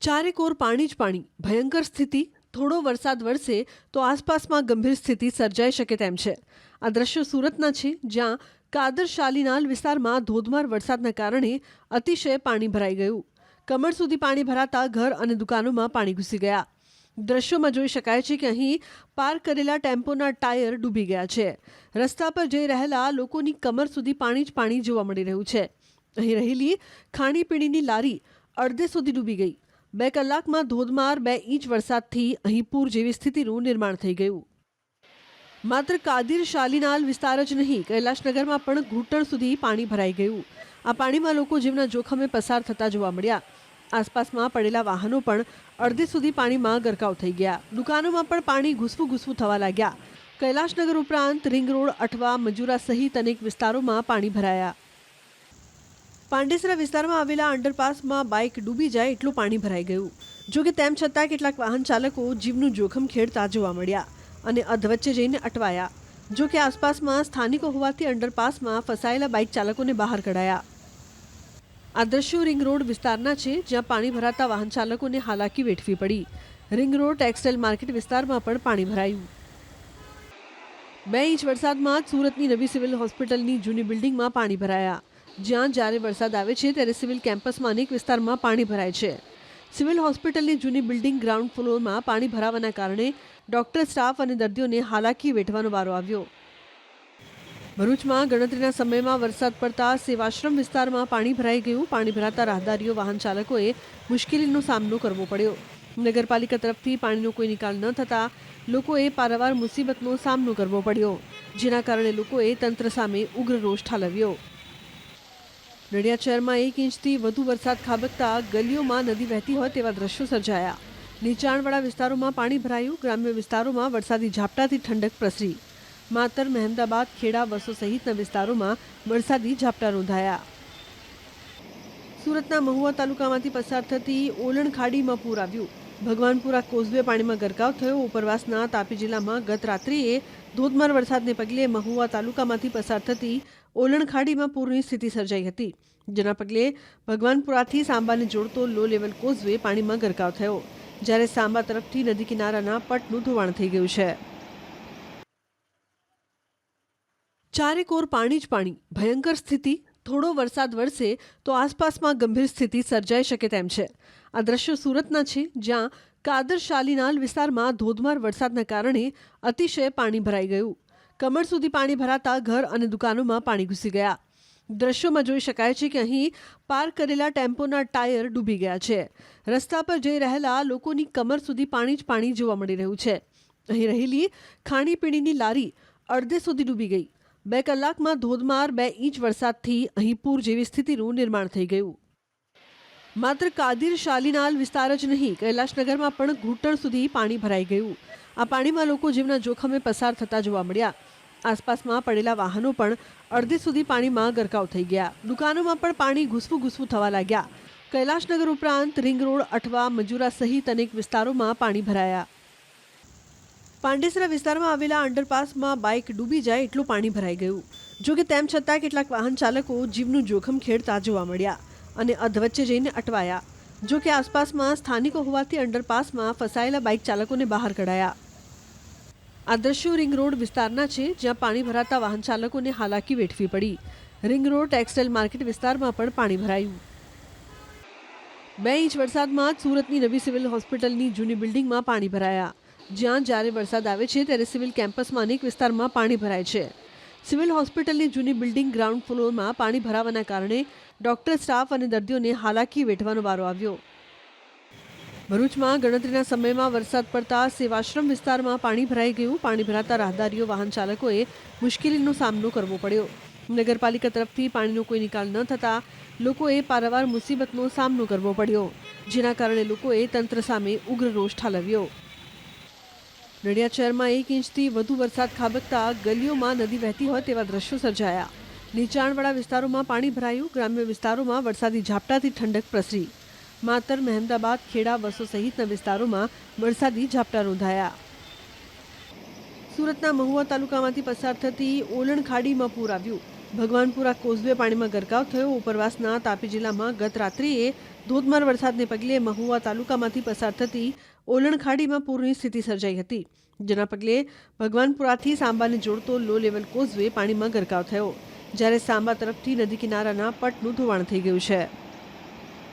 ચારેકોર પાણી જ પાણી. ભયંકર સ્થિતિ, થોડો વરસાદ વરસે તો આસપાસમાં ગંભીર સ્થિતિ સર્જાઈ શકે તેમ છે. આ દ્રશ્યો સુરતના છે, જ્યાં કાદર શાલીનાલ વિસ્તારમાં ધોધમાર વરસાદના કારણે અતિશય પાણી ભરાઈ ગયું. કમર સુધી પાણી ભરાતા ઘર અને દુકાનોમાં પાણી ઘૂસી ગયા. દ્રશ્યોમાં જોઈ શકાય છે કે અહીં પાર્ક કરેલા ટેમ્પોના ટાયર ડૂબી ગયા છે. રસ્તા પર જઈ રહેલા લોકોની કમર સુધી પાણી જ પાણી જોવા મળી રહ્યું છે. અહીં રહેલી ખાણીપીણીની લારી અડધે સુધી ડૂબી ગઈ. બે કલાકમાં ધોધમાર બે ઇંચ વરસાદથી અહીં પૂર જેવી સ્થિતિનું નિર્માણ થઈ ગયું. માત્ર કાદિર શાલીનાલ વિસ્તાર જ નહીં, કૈલાશનગરમાં પણ ઘૂંટણ સુધી પાણી ભરાઈ ગયું. આ પાણીમાં લોકો જીવના જોખમે પસાર થતા જોવા મળ્યા. આસપાસમાં પડેલા વાહનો પણ અડધે સુધી પાણીમાં ગરકાવ થઈ ગયા. દુકાનોમાં પણ પાણી ઘૂસવું ઘૂસવું થવા લાગ્યા. કૈલાશનગર ઉપરાંત રિંગ રોડ, અઠવા, મજુરા સહિત અનેક વિસ્તારોમાં પાણી ભરાયા. પાંડેસરા વિસ્તારમાં આવેલા અંડરપાસમાં બાઇક ડૂબી જાય એટલું પાણી ભરાઈ ગયું. જો કે તેમ છતાં કેટલાક વાહન ચાલકો જીવનું જોખમ ખેડતા જોવા મળ્યા અને અધવચ્ચે જઈને અટવાયા. જો કે આસપાસમાં સ્થાનિકો હોવાથી અંડરપાસમાં ફસાયેલા બાઇક ચાલકોને બહાર કઢાયા. આ દ્રશ્યો રિંગ રોડ વિસ્તારના છે, જ્યાં પાણી ભરાતા વાહન ચાલકોને હાલાકી વેઠવી પડી. રિંગ રોડ ટેક્સટાઇલ માર્કેટ વિસ્તારમાં પણ પાણી ભરાયું. બે ઇંચ વરસાદમાં સુરતની નવી સિવિલ હોસ્પિટલની જૂની બિલ્ડિંગમાં પાણી ભરાયા. જ્યાં જ્યારે વરસાદ આવે છે ત્યારે સિવિલ કેમ્પસમાં અનેક વિસ્તારમાં પાણી ભરાય છે. સિવિલ હોસ્પિટલની જૂની બિલ્ડિંગ ગ્રાઉન્ડ ફ્લોરમાં પાણી ભરાવાના કારણે ડોક્ટર, સ્ટાફ અને દર્દીઓને હાલાકી વેઠવાનો વારો આવ્યો. ભરૂચમાં ગણતરીના સમયમાં વરસાદ પડતા સેવાશ્રમ વિસ્તારમાં પાણી ભરાઈ ગયું. પાણી ભરાતા રાહદારીઓ, વાહન ચાલકોએ મુશ્કેલીનો સામનો કરવો પડ્યો. નગરપાલિકા તરફથી પાણીનો કોઈ નિકાલ ન થતાં લોકોએ પારાવાર મુસીબતનો સામનો કરવો પડ્યો, જેના કારણે લોકોએ તંત્ર સામે ઉગ્ર રોષ ઠાલવ્યો. નડિયાદ શહેરમાં એક ઇંચથી વધુ વરસાદ ખાબકતા ગલીઓમાં નદી વહેતી હોય તેવા દ્રશ્યો સર્જાયા. નીચાણવાળા વિસ્તારોમાં પાણી ભરાયું, ગ્રામ્ય વિસ્તારોમાં વરસાદી ઝાપટાથી ઠંડક પ્રસરી. માતર, મહેમદાબાદ, ખેડા, વસો સહિતના વિસ્તારોમાં વરસાદી ઝાપટા નોંધાયા. સુરતના મહુવા તાલુકામાંથી પસાર થતી ઓલણ ખાડીમાં પૂર આવ્યું. ભગવાનપુરા કોઝવે પાણીમાં ગરકાવ થયો. ઉપરવાસના તાપી જિલ્લામાં ગત રાત્રિએ ધોધમાર વરસાદને પગલે મહુવા તાલુકામાંથી પસાર થતી ઓલણ ખાડીમાં પૂરની સ્થિતિ સર્જાઈ હતી. જેના પગલે ભગવાનપુરાથી સાંબાને જોડતો લો લેવલ કોઝવે પાણીમાં ગરકાવ થયો. જ્યારે સાંબા તરફથી નદી કિનારાના પટનું ધોવાણ થઈ ગયું છે. ચારેકોર પાણી જ પાણી. ભયંકર સ્થિતિ. થોડો વરસાદ વરસે તો આસપાસમાં ગંભીર સ્થિતિ સર્જાઈ શકે તેમ છે. આ દ્રશ્યો સુરતના છે, જ્યાં કાદર શાલીનાલ વિસ્તારમાં ધોધમાર વરસાદના કારણે અતિશય પાણી ભરાઈ ગયું. કમર સુધી પાણી ભરાતા ઘર અને દુકાનોમાં પાણી ઘૂસી ગયા. દ્રશ્યોમાં જોઈ શકાય છે કે અહીં પાર્ક કરેલા ટેમ્પોના ટાયર ડૂબી ગયા છે. રસ્તા પર જઈ રહેલા લોકોની કમર સુધી પાણી જ પાણી જોવા મળી રહ્યું છે. અહીં રહેલી ખાણીપીણીની લારી અડધે સુધી ડૂબી ગઈ. બે કલાકમાં ધોધમાર બે ઇંચ વરસાદથી અહીં પૂર જેવી સ્થિતિનું નિર્માણ થઈ ગયું. માત્ર કાદિર શાલીનાલ વિસ્તાર જ નહીં, કૈલાશનગરમાં પણ ઘૂંટણ સુધી પાણી ભરાઈ ગયું. આ પાણીમાં લોકો જીવના જોખમે પસાર થતા જોવા મળ્યા. આસપાસમાં પડેલા વાહનો પણ અડધી સુધી પાણીમાં ગરકાવ થઈ ગયા. દુકાનોમાં પણ પાણી ઘૂસવું ઘૂસવું થવા લાગ્યા. કૈલાશનગર ઉપરાંત રિંગ રોડ, અઠવા, મજુરા સહિત અનેક વિસ્તારોમાં પાણી ભરાયા. પાંડેસરા વિસ્તારમાં આવેલા અંડરપાસમાં બાઇક ડૂબી જાય એટલું પાણી ભરાઈ ગયું. જો કે તેમ છતાં કેટલાક વાહન ચાલકો જીવનું જોખમ ખેડતા જોવા મળ્યા અને અધવચ્ચે જઈને અટવાયા. જો કે આસપાસમાં સ્થાનિકો હોવાથી અંડરપાસમાં ફસાયેલા બાઇક ચાલકોને બહાર કઢાયા આ દ્રશ્યો રિંગ રોડ વિસ્તારના છે જ્યાં પાણી ભરાતા વાહન ચાલકોને હાલાકી વેઠવી પડી રિંગ રોડ ટેક્સટાઇલ માર્કેટ વિસ્તારમાં પણ પાણી ભરાયું બે ઇંચ વરસાદમાં સુરતની નવી સિવિલ હોસ્પિટલની જૂની બિલ્ડિંગમાં પાણી ભરાયા। જ્યાં જ્યારે વરસાદ આવે છે, ત્યારે સિવિલ કેમ્પસમાં અનેક વિસ્તારમાં પાણી ભરાય છે। સિવિલ હોસ્પિટલની જૂની બિલ્ડિંગ ગ્રાઉન્ડ ફ્લોરમાં પાણી ભરાવાના કારણે ડોક્ટર સ્ટાફ અને દર્દીઓને હાલાકી વેઠવાનો વારો આવ્યો. ભરૂચમાં ગણતરીના સમયમાં વરસાદ પડતા સેવાશ્રમ વિસ્તારમાં પાણી ભરાઈ ગયું. પાણી ભરાતા રાહદારીઓ, વાહન ચાલકોએ મુશ્કેલીનો સામનો કરવો પડ્યો. નગરપાલિકા તરફથી પાણીનો કોઈ નિકાલ ન થતાં લોકોએ પારાવાર મુસીબતનો સામનો કરવો પડ્યો, જેના કારણે લોકોએ તંત્ર સામે ઉગ્ર રોષ ઠાલવ્યો. નડિયાદ શહેરમાં એક ઇંચથી વધુ વરસાદ ખાબકતા ગલીઓમાં નદી વહેતી હોય તેવા દ્રશ્યો સર્જાયા. નીચાણવાળા વિસ્તારોમાં પાણી ભરાયું. ગ્રામ્ય વિસ્તારોમાં વરસાદી ઝાપટાથી ઠંડક પ્રસરી. માતર, મહેમદાબાદ, ખેડા, વસો સહિતના વિસ્તારોમાં વરસાદી ઝાપટા નોંધાયા. સુરતના મહુવા તાલુકામાંથી પસાર થતી ઓલણ ખાડીમાં પૂર આવ્યું. ભગવાનપુરા કોઝવે પાણીમાં ગરકાવ થયો. ઉપરવાસના તાપી જિલ્લામાં ગત રાત્રિએ ધોધમાર વરસાદને પગલે મહુવા તાલુકામાંથી પસાર થતી ઓલણ ખાડીમાં પૂરની સ્થિતિ સર્જાઈ હતી, જેના પગલે ભગવાનપુરાથી સાંબાને જોડતો લો લેવલ કોઝવે પાણીમાં ગરકાવ થયો. જ્યારે સાંબા તરફથી નદી કિનારાના પટનું ધોવાણ થઈ ગયું છે.